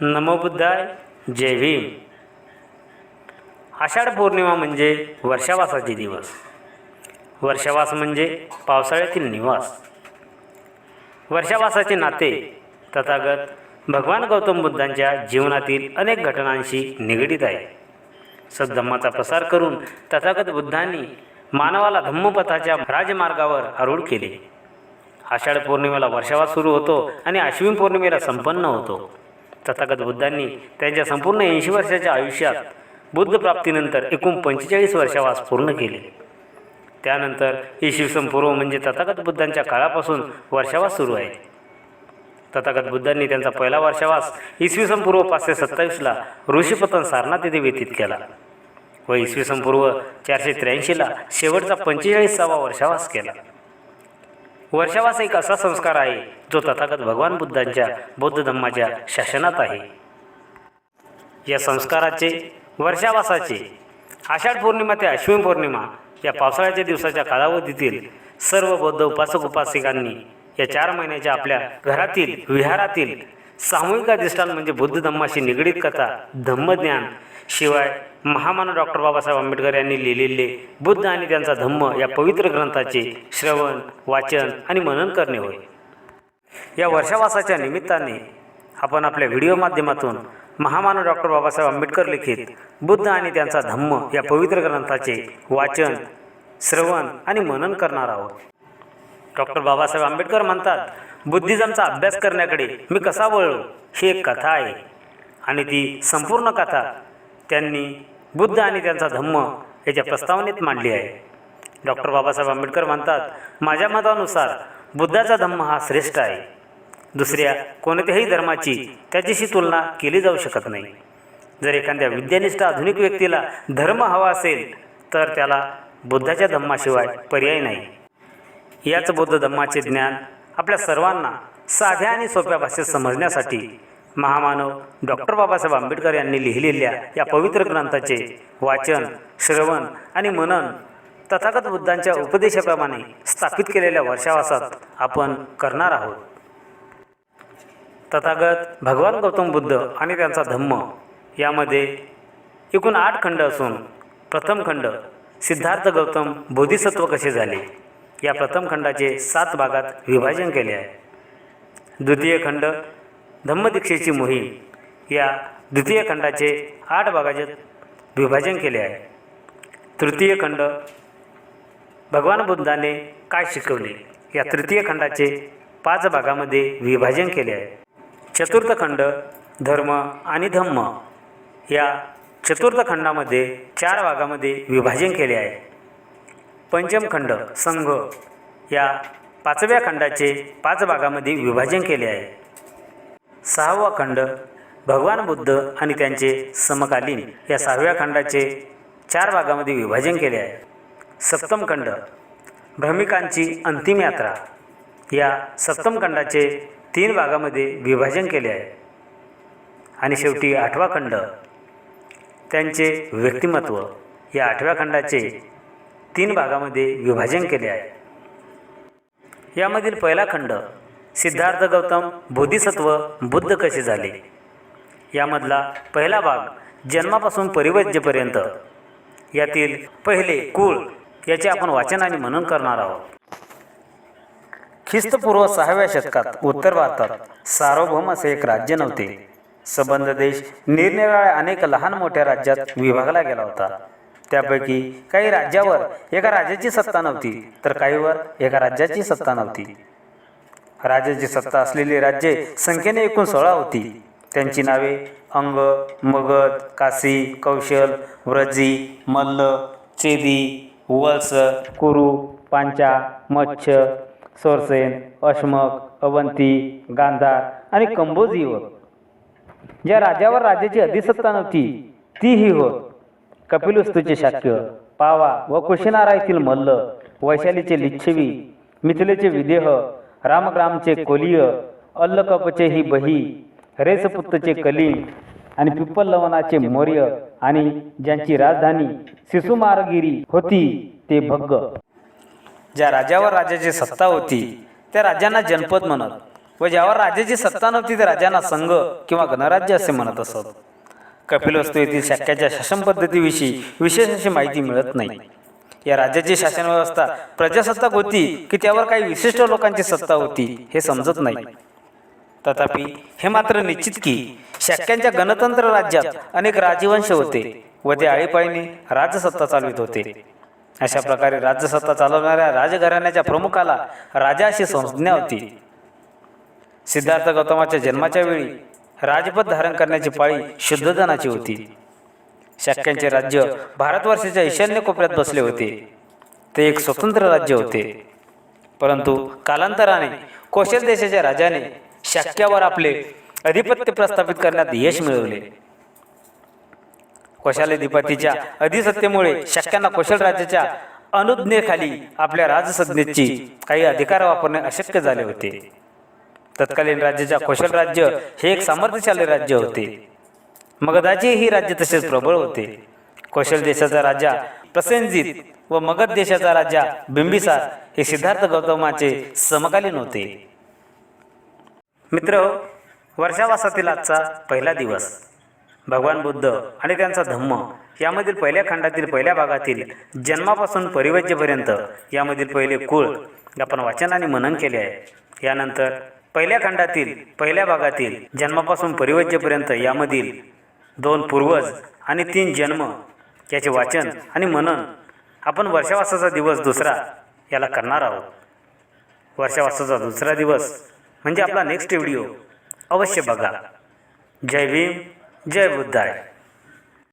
नमो बुद्धाय जय भीम. आषाढ पौर्णिमा म्हणजे वर्षावासाचे दिवस. वर्षावास म्हणजे पावसाळ्यातील निवास. वर्षावासाचे नाते तथागत भगवान गौतम बुद्धांच्या जीवनातील अनेक घटनांशी निगडीत आहे. सद्धम्माचा प्रसार करून तथागत बुद्धांनी मानवाला धम्मपथाच्या राजमार्गावर आरूढ केले. आषाढ पौर्णिमेला वर्षावास सुरू होतो आणि अश्विन पौर्णिमेला संपन्न होतो. तथागत बुद्धांनी त्यांच्या संपूर्ण ऐंशी वर्षाच्या आयुष्यात बुद्ध प्राप्तीनंतर एकूण पंचेचाळीस वर्षावास पूर्ण केले. त्यानंतर इसवी सन पूर्व म्हणजे तथागत बुद्धांच्या काळापासून वर्षावास सुरू आहे. तथागत बुद्धांनी त्यांचा पहिला वर्षावास इसवी सन पूर्व पाचशे सत्तावीसला ऋषीपतन सारनाथ येथे व्यतीत केला. व इसवी सन पूर्व चारशे त्र्याऐंशीला शेवटचा पंचेचाळीसावा वर्षावास केला. वर्षावास एक असा संस्कार आहे जो तथागत भगवान बुद्धांच्या बौद्ध धम्माच्या शासनात आहे. या संस्काराचे वर्षावासाचे आषाढ पौर्णिमा ते अश्विन पौर्णिमा या पावसाळ्याच्या दिवसाच्या कालावधीतील सर्व बौद्ध उपासक उपासिकांनी या चार महिन्याच्या आपल्या घरातील विहारातील सामूहिक अधिष्ठान म्हणजे बुद्ध धम्माशी निगडीत कथा धम्मज्ञान शिवाय महामानव डॉक्टर बाबासाहेब आंबेडकर यांनी लिहिलेले बुद्ध आणि त्यांचा धम्म या पवित्र ग्रंथाचे श्रवण वाचन आणि मनन करणे होय. या वर्षावासाच्या निमित्ताने आपण आपल्या व्हिडिओ माध्यमातून महामानव डॉक्टर बाबासाहेब आंबेडकर लिखित बुद्ध आणि त्यांचा धम्म या पवित्र ग्रंथाचे वाचन श्रवण आणि मनन करणार आहोत. डॉक्टर बाबासाहेब आंबेडकर म्हणतात बुद्धिझमचा अभ्यास करण्याकडे मी कसा वळलो ही एक कथा आहे. आणि ती संपूर्ण कथा त्यांनी बुद्ध आणि त्यांचा धम्म याच्या प्रस्तावनेत मांडली आहे. डॉक्टर बाबासाहेब आंबेडकर म्हणतात माझ्या मतानुसार बुद्धाचा धम्म हा श्रेष्ठ आहे. दुसऱ्या कोणत्याही धर्माची त्याच्याशी तुलना केली जाऊ शकत नाही. जर एखाद्या विद्यानिष्ठ आधुनिक व्यक्तीला धर्म हवा असेल तर त्याला बुद्धाच्या धम्माशिवाय पर्याय नाही. याच बौद्ध धम्माचे ज्ञान आपल्या सर्वांना साध्या आणि सोप्या भाषेत समजण्यासाठी महामानव डॉक्टर बाबासाहेब आंबेडकर यांनी लिहिलेल्या या पवित्र ग्रंथाचे वाचन श्रवण आणि मनन तथागत बुद्धांच्या उपदेशाप्रमाणे स्थापित केलेल्या वर्षावासात आपण करणार आहोत. तथागत भगवान गौतम बुद्ध आणि त्यांचा धम्म यामध्ये एकूण आठ खंड असून प्रथम खंड सिद्धार्थ गौतम बोधिसत्व कसे झाले? या प्रथम खंडाचे सात भागात विभाजन केले आहे. द्वितीय खंड धम्मदीक्षेची मोहीम या द्वितीय खंडाचे आठ भागाचे विभाजन केले आहे. तृतीय खंड भगवान बुद्धाने काय शिकवले? या तृतीय खंडाचे पाच भागामध्ये विभाजन केले आहे. चतुर्थ खंड धर्म आणि धम्म या चतुर्थ खंडामध्ये चार भागामध्ये विभाजन केले आहे. पंचम खंड संघ या पाचव्या खंडाचे पाच भागामध्ये विभाजन केले आहे. सहावा खंड भगवान बुद्ध आणि त्यांचे समकालीन या सहाव्या खंडाचे चार भागामध्ये विभाजन केले आहे. सप्तम खंड भ्रमिकांची अंतिम यात्रा या सप्तम खंडाचे तीन भागामध्ये विभाजन केले आहे. आणि शेवटी आठवा खंड त्यांचे व्यक्तिमत्व या आठव्या खंडाचे तीन भागामध्ये विभाजन केले आहे. यामधील पहिला खंड सिद्धार्थ गौतम बोधिसत्व बुद्ध कसे झाले? यामधला पहिला भाग जन्मापासून परिवज्यपर्यंत यातील पहिले कुळ याचे आपण वाचन आणि मनन करणार आहोत. ख्रिस्तपूर्व सहाव्या शतकात उत्तर भारतात सार्वभौम असे एक राज्य नव्हते. संबंध देश निरनिराळ्या अनेक लहान मोठ्या राज्यात विभागला गेला होता. त्यापैकी काही राज्यावर एका राजाची सत्ता नव्हती तर काहीवर एका राज्याची सत्ता नव्हती. राजाची सत्ता असलेली राज्ये संख्येने एकूण सोळा होती. त्यांची नावे अंग मगध काशी कौशल व्रजी मल्ल चेदी वल्स कुरु पांचा मच्छ सोरसेन अश्मक अवंती गांधार आणि कंबोजी होत. ज्या राजावर राजाची अधिसत्ता नव्हती ती ही होत. कपिलवस्तूचे शाक्य पावा व कुशिनारा येथील मल्ल वैशालीचे लिच्छवी मिथिलेचे विदेह रामग्रामचे कोलिय अल्लकपचे ही बही रेसपुत्तचे कलिंग आणि पिप्पलवनाचे मौर्य आणि ज्यांची राजधानी सिसुमारगिरी होती ते भग्ग. ज्या राजावर राजाची सत्ता होती त्या राजांना जनपद म्हणत व ज्यावर राजाची सत्ता नव्हती ते राजांना संघ किंवा गणराज्य असे म्हणत असत. कपिलवस्तू येथील शाक्याच्या शासन पद्धतीविषयी विशेष अशी माहिती मिळत नाही. या राज्याची शासन व्यवस्था प्रजासत्ताक होती की त्यावर काही विशिष्ट लोकांची सत्ता होती हे समजत नाही. तथापि हे मात्र निश्चित की शाक्यांच्या गणतंत्र राज्यात अनेक राजवंश होते व ते आळीपाळीने राजसत्ता चालवित होते. अशा प्रकारे राजसत्ता चालवणाऱ्या राजघराण्याच्या प्रमुखाला राजा अशी संज्ञा होती. सिद्धार्थ गौतमाच्या जन्माच्या वेळी राजपद धारण करण्याची पाळी शुद्धधनाची होती. शाक्यांचे राज्य भारतवर्षाच्या ईशान्य कोपऱ्यात बसले होते. ते एक स्वतंत्र राज्य होते. परंतु कालांतराने कोशल देशाच्या राजाने शाक्यावर आपले अधिपत्य प्रस्थापित करण्यात यश मिळवले. कौशालाधिपतीच्या अधिसत्तेमुळे शक्यांना कौशल राज्याच्या अनुज्ञेखाली आपल्या राजसज्ञेची काही अधिकार वापरणे अशक्य झाले होते. तत्कालीन राज्याच्या कौशल राज्य हे एक सामर्थ्यशाली राज्य होते. मगधाचे ही राज्य तसेच प्रबळ होते. कौशल देशाचा राजा प्रसेनजित व मगध देशाचा राजा बिंबिसार हे सिद्धार्थ गौतमाचे समकालीन होते. मित्र वर्षावासातील आजचा पहिला दिवस. भगवान बुद्ध आणि त्यांचा धम्म यामधील पहिल्या खंडातील पहिल्या भागातील जन्मापासून परिवज्यपर्यंत यामधील पहिले कुळ आपण वाचन आणि मनन केले आहे. यानंतर पहिल्या खंडातील पहिल्या भागातील जन्मापासून परिवज्यपर्यंत यामधील दोन पूर्वज आणि तीन जन्म याचे वाचन आणि मनन आपण वर्षावासाचा दिवस दुसरा याला करणार आहोत. वर्षावासाचा दुसरा दिवस म्हणजे आपला नेक्स्ट व्हिडिओ अवश्य बघा. जय भीम जय बुद्धाय.